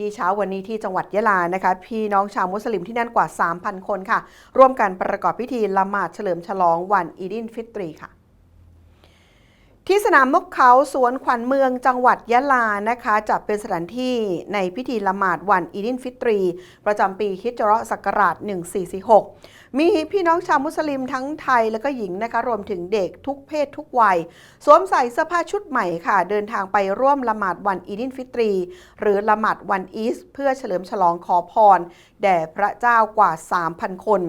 ที่เช้าวันนี้ที่จังหวัดยะลานะคะ พี่น้องชาวมุสลิมที่นั่นกว่า 3,000 คนค่ะ ร่วมกันประกอบพิธีละหมาดเฉลิมฉลองวันอีดินฟิตรีค่ะ ที่สนามนกเขาสวนขวัญเมืองจังหวัดยะลานะคะจะเป็นสถานที่ในพิธีละหมาดวันอีดินฟิตรี ประจำปีฮิจเราะห์ศักราช 1446 มีพี่น้องชาวมุสลิมทั้งไทยและก็หญิงนะคะรวมถึงเด็กทุกเพศทุกวัย สวมใส่เสื้อผ้าชุดใหม่ค่ะ เดินทางไปร่วมละหมาดวันอีดินฟิตรี หรือละหมาดวันอีส เพื่อเฉลิมฉลองขอพร แด่พระเจ้ากว่า 3,000 คน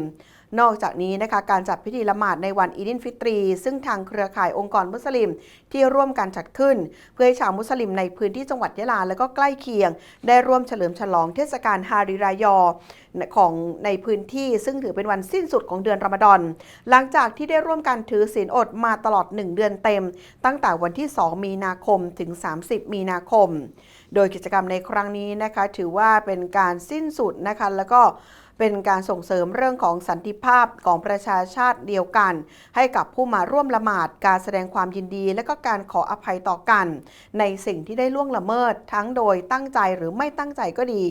นอกจากนี้นะคะการจัดพิธีละหมาดในวันอีดินฟิตรี ซึ่งทางเครือข่ายองค์กรมุสลิมที่ร่วมกันจัดขึ้น เพื่อให้ชาวมุสลิมในพื้นที่จังหวัดยะลาและก็ใกล้เคียง ได้ร่วมเฉลิมฉลองเทศกาลฮาริรายอ ของในพื้นที่ซึ่งถือเป็นวันสิ้นสุดของเดือนรอมฎอน หลังจากที่ได้ร่วมกันถือศีลอดมาตลอด 1 เดือนเต็ม ตั้งแต่วันที่ 2 มีนาคมถึง 30 มีนาคม โดยกิจกรรมในครั้งนี้นะคะ ถือว่าเป็นการสิ้นสุดนะคะแล้วก็เป็นการส่งเสริมเรื่องของสันติภาพของประชาชาติเดียวกัน ให้กับผู้มาร่วมละหมาดการแสดงความยินดี และก็การขออภัยต่อกัน ในสิ่งที่ได้ล่วงละเมิด ทั้งโดยตั้งใจหรือไม่ตั้งใจก็ดี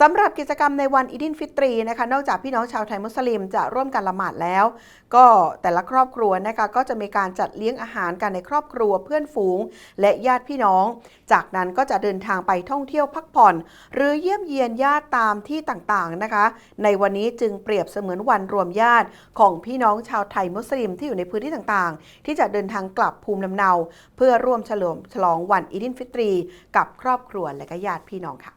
สำหรับกิจกรรมในวันอีดินฟิตรีนะคะนอกจากพี่น้องชาวไทยมุสลิมจะร่วมกันละหมาดแล้ว ก็แต่ละครอบครัวนะคะก็จะมีการจัดเลี้ยงอาหารกันในครอบครัวเพื่อนฝูง และญาติพี่น้อง จากนั้นก็จะเดินทางไปท่องเที่ยวพักผ่อน หรือเยี่ยมเยียนญาติตามที่ต่างๆนะคะ ในวันนี้จึงเปรียบเสมือนวันรวมญาติของพี่น้องชาวไทยมุสลิมที่อยู่ในพื้นที่ต่างๆ ที่จะเดินทางกลับภูมิลำเนา เพื่อร่วมเฉลิมฉลองวันอีดินฟิตรี กับครอบครัวและก็ญาติพี่น้องค่ะ